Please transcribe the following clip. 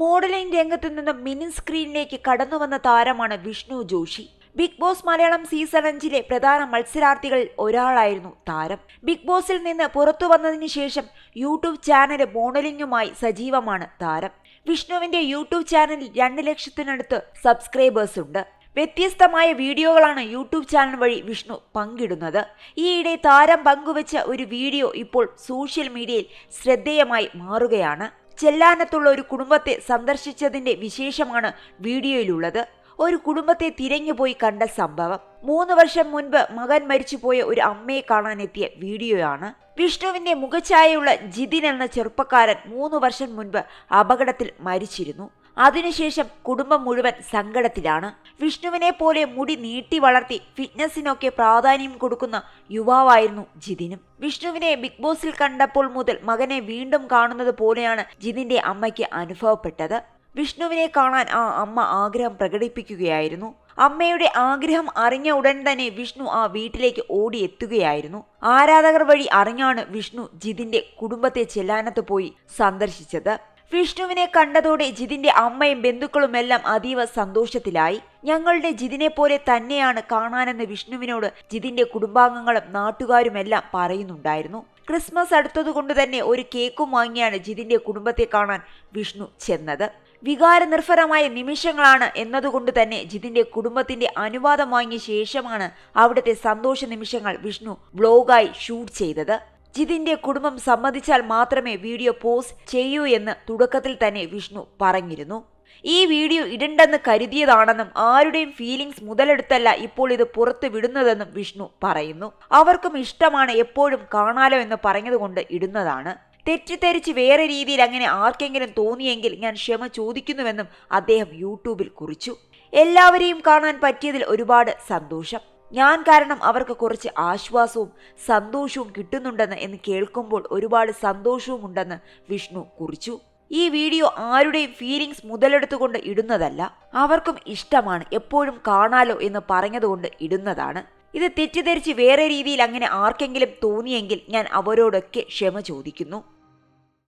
Modelling രംഗത്തു നിന്നും mini സ്ക്രീനിലേക്ക് കടന്നുവന്ന താരമാണ് Vishnu Joshi. Big Boss Malayalam season അഞ്ചിലെ പ്രധാന മത്സരാർത്ഥികളിൽ ഒരാളായിരുന്നു താരം. ബിഗ് ബോസിൽ നിന്ന് പുറത്തു വന്നതിന് ശേഷം യൂട്യൂബ് ചാനൽ മോഡലിംഗുമായി സജീവമാണ് താരം. വിഷ്ണുവിന്റെ യൂട്യൂബ് ചാനലിൽ രണ്ട് ലക്ഷത്തിനടുത്ത് സബ്സ്ക്രൈബേഴ്സ് ഉണ്ട്. വ്യത്യസ്തമായ വീഡിയോകളാണ് യൂട്യൂബ് ചാനൽ വഴി വിഷ്ണു പങ്കിടുന്നത്. ഈയിടെ താരം പങ്കുവച്ച ഒരു വീഡിയോ ഇപ്പോൾ സോഷ്യൽ മീഡിയയിൽ ശ്രദ്ധേയമായി മാറുകയാണ്. ചെല്ലാനത്തുള്ള ഒരു കുടുംബത്തെ സന്ദർശിച്ചതിന്റെ വിശേഷമാണ് വീഡിയോയിലുള്ളത്. ഒരു കുടുംബത്തെ തിരഞ്ഞുപോയി കണ്ട സംഭവം. മൂന്ന് വർഷം മുൻപ് മകൻ മരിച്ചുപോയ ഒരു അമ്മയെ കാണാനെത്തിയ വീഡിയോയാണ്. വിഷ്ണുവിന്റെ മുഖഛായയുള്ള ജിതിൻ എന്ന ചെറുപ്പക്കാരൻ മൂന്ന് വർഷം മുൻപ് അപകടത്തിൽ മരിച്ചിരുന്നു. അതിനുശേഷം കുടുംബം മുഴുവൻ സങ്കടത്തിലാണ്. വിഷ്ണുവിനെ പോലെ മുടി നീട്ടി വളർത്തി ഫിറ്റ്നസിനൊക്കെ പ്രാധാന്യം കൊടുക്കുന്ന യുവാവായിരുന്നു ജിതിനും. വിഷ്ണുവിനെ ബിഗ് ബോസിൽ കണ്ടപ്പോൾ മുതൽ മകനെ വീണ്ടും കാണുന്നത് പോലെയാണ് ജിതിന്റെ അമ്മയ്ക്ക് അനുഭവപ്പെട്ടത്. വിഷ്ണുവിനെ കാണാൻ ആ അമ്മ ആഗ്രഹം പ്രകടിപ്പിക്കുകയായിരുന്നു. അമ്മയുടെ ആഗ്രഹം അറിഞ്ഞ ഉടൻ തന്നെ വിഷ്ണു ആ വീട്ടിലേക്ക് ഓടിയെത്തുകയായിരുന്നു. ആരാധകർ വഴി അറിഞ്ഞാണ് വിഷ്ണു ജിതിന്റെ കുടുംബത്തെ ചെല്ലാനത്ത് പോയി സന്ദർശിച്ചത്. വിഷ്ണുവിനെ കണ്ടതോടെ ജിതിന്റെ അമ്മയും ബന്ധുക്കളുമെല്ലാം അതീവ സന്തോഷത്തിലായി. ഞങ്ങളുടെ ജിതിനെ പോലെ തന്നെയാണ് കാണാനെന്ന് വിഷ്ണുവിനോട് ജിതിന്റെ കുടുംബാംഗങ്ങളും നാട്ടുകാരുമെല്ലാം പറയുന്നുണ്ടായിരുന്നു. ക്രിസ്മസ് അടുത്തതുകൊണ്ട് തന്നെ ഒരു കേക്കും വാങ്ങിയാണ് ജിതിന്റെ കുടുംബത്തെ കാണാൻ വിഷ്ണു ചെന്നത്. വികാരനിർഭരമായ നിമിഷങ്ങളാണ് എന്നതുകൊണ്ട് തന്നെ ജിതിന്റെ കുടുംബത്തിന്റെ അനുവാദം വാങ്ങിയ ശേഷമാണ് അവിടുത്തെ സന്തോഷ നിമിഷങ്ങൾ വിഷ്ണു വ്ലോഗായി ഷൂട്ട് ചെയ്തത്. ജിതിന്റെ കുടുംബം സമ്മതിച്ചാൽ മാത്രമേ വീഡിയോ പോസ്റ്റ് ചെയ്യൂ എന്ന് തുടക്കത്തിൽ തന്നെ വിഷ്ണു പറഞ്ഞിരുന്നു. ഈ വീഡിയോ ഇടണ്ടെന്ന് കരുതിയതാണെന്നും ആരുടെയും ഫീലിംഗ്സ് മുതലെടുത്തല്ല ഇപ്പോൾ ഇത് പുറത്തു വിടുന്നതെന്നും വിഷ്ണു പറയുന്നു. അവർക്കും ഇഷ്ടമാണ് എപ്പോഴും കാണാലോ എന്ന് പറഞ്ഞതുകൊണ്ട് ഇടുന്നതാണ്. തെറ്റിദ്ധരിച്ച് വേറെ രീതിയിൽ അങ്ങനെ ആർക്കെങ്കിലും തോന്നിയെങ്കിൽ ഞാൻ ക്ഷമ ചോദിക്കുന്നുവെന്നും അദ്ദേഹം യൂട്യൂബിൽ കുറിച്ചു. എല്ലാവരെയും കാണാൻ പറ്റിയതിൽ ഒരുപാട് സന്തോഷം. ഞാൻ കാരണം അവർക്ക് കുറച്ച് ആശ്വാസവും സന്തോഷവും കിട്ടുന്നുണ്ടെന്ന് എന്ന് കേൾക്കുമ്പോൾ ഒരുപാട് സന്തോഷവും ഉണ്ടെന്ന് വിഷ്ണു കുറിച്ചു. ഈ വീഡിയോ ആരുടെയും ഫീലിംഗ്സ് മുതലെടുത്തുകൊണ്ട് ഇടുന്നതല്ല. അവർക്കും ഇഷ്ടമാണ് എപ്പോഴും കാണാലോ എന്ന് പറഞ്ഞതുകൊണ്ട് ഇടുന്നതാണ്. ഇത് തെറ്റിദ്ധരിച്ച് വേറെ രീതിയിൽ അങ്ങനെ ആർക്കെങ്കിലും തോന്നിയെങ്കിൽ ഞാൻ അവരോടൊക്കെ ക്ഷമ ചോദിക്കുന്നു.